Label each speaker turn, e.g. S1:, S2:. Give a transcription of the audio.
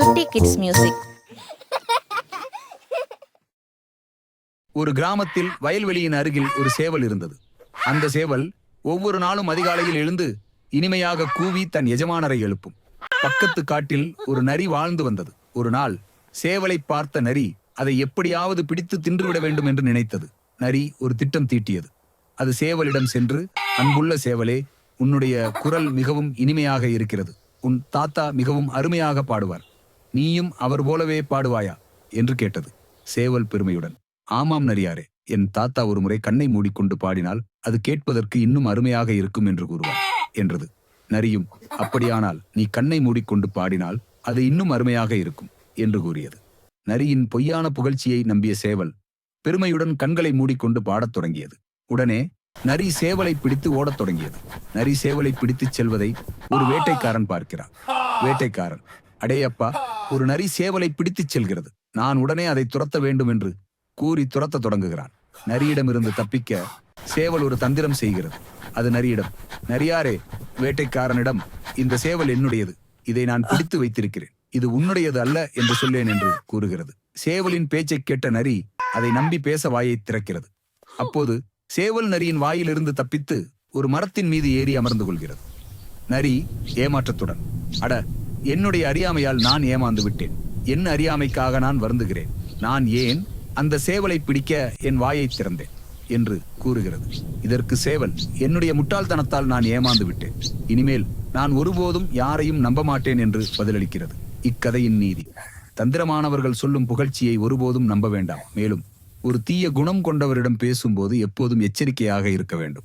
S1: சுட்டி kids music.
S2: ஒரு கிராமத்தில் வயல்வெளியின் அருகில் ஒரு சேவல் இருந்தது. அந்த சேவல் ஒவ்வொரு நாளும் அதிகாலையில் எழுந்து இனிமையாக கூவி தன் எஜமானரை எழுப்பும். பக்கத்து காட்டில் ஒரு நரி வாழ்ந்து வந்தது. ஒரு நாள் சேவலை பார்த்த நரி அதை எப்படியாவது பிடித்து தின்றுவிட வேண்டும் என்று நினைத்தது. நரி ஒரு திட்டம் தீட்டியது. அது சேவலிடம் சென்று அன்புள்ள சேவலே உன்னுடைய குரல் மிகவும் இனிமையாக இருக்கிறது. உன் தாத்தா மிகவும் அருமையாக பாடுவார். நீயும் அவர் போலவே பாடுவாயா? என்று கேட்டது. சேவல் பெருமையுடன் ஆமாம் நரியாரே என் தாத்தா ஒருமுறை கண்ணை மூடிக்கொண்டு பாடினால் அது கேட்பதற்கு இன்னும் அருமையாக இருக்கும் என்று கூறுவார் என்றது. நரியும் அப்படியானால் நீ கண்ணை மூடிக்கொண்டு பாடினால் அது இன்னும் அருமையாக இருக்கும் என்று கூறியது. நரியின் பொய்யான புகழ்ச்சியை நம்பிய சேவல் பெருமையுடன் கண்களை மூடிக்கொண்டு பாடத் தொடங்கியது. உடனே நரி சேவலை பிடித்து ஓடத் தொடங்கியது. நரி சேவலை பிடித்துச் செல்வதை ஒரு வேட்டைக்காரன் பார்க்கிறான். வேட்டைக்காரன் அடேயப்பா ஒரு நரி சேவலை பிடித்துச் செல்கிறது. நான் உடனே அதை துரத்த வேண்டும் என்று கூறி துரத்த தொடங்குகிறான். நரியிடமிருந்து தப்பிக்க சேவல் ஒரு தந்திரம் செய்கிறது. அது நரியிடம் நரியாரே வேட்டைக்காரனிடம் இந்த சேவல் என்னுடையது. இதை நான் பிடித்து வைத்திருக்கிறேன். இது உன்னுடையது அல்ல என்று சொல்லேன் என்று கூறுகிறது. சேவலின் பேச்சைக் கேட்ட நரி அதை நம்பி பேச வாயை திறக்கிறது. அப்போது சேவல் நரியின் வாயிலிருந்து தப்பித்து ஒரு மரத்தின் மீது ஏறி அமர்ந்து கொள்கிறது. நரி ஏமாற்றத்துடன் அட என்னுடைய அறியாமையால் நான் ஏமாந்து விட்டேன். என் அறியாமைக்காக நான் வருந்துகிறேன். நான் ஏன் அந்த சேவலை பிடிக்க என் வாயை திறந்தேன்? என்று கூறுகிறது. இதற்கு சேவல் என்னுடைய முட்டாள்தனத்தால் நான் ஏமாந்து விட்டேன். இனிமேல் நான் ஒருபோதும் யாரையும் நம்ப மாட்டேன் என்று பதிலளிக்கிறது. இக்கதையின் நீதி. தந்திரமானவர்கள் சொல்லும் புகழ்ச்சியை ஒருபோதும் நம்ப வேண்டாம். மேலும் ஒரு தீய குணம் கொண்டவரிடம் பேசும்போது எப்போதும் எச்சரிக்கையாக இருக்க வேண்டும்.